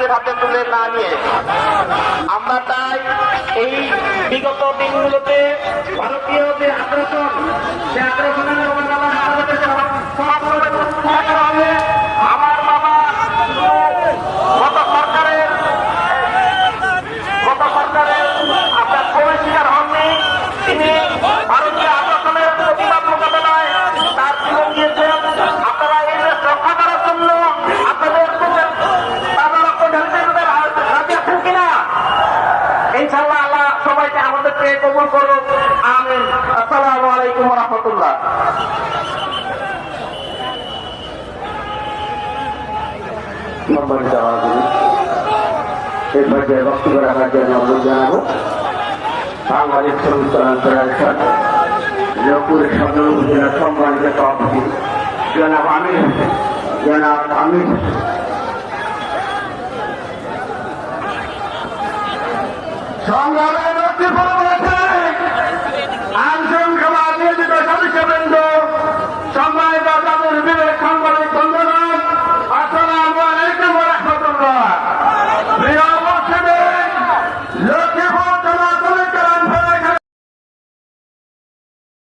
নিজের হাতে তুলে না নিয়ে। আমরা তাই এই বিগত দিনগুলোতে ভারতীয় যে আগ্রাসন, সে আগ্রাসনের ইনশাল্লাহ আল্লাহ সবাইকে আমাদেরকে কবুল করুক। আমিন। আসসালামু আলাইকুম রহমতুল্লাহ এই পর্যায়ে বক্তব্য রাখার জন্য অনুরোধ জানাব। বাংলাদেশ ফেডারেশন সদর উপজেলার সম্মানিত সভাপতি। সংগ্রামের নেতৃত্ব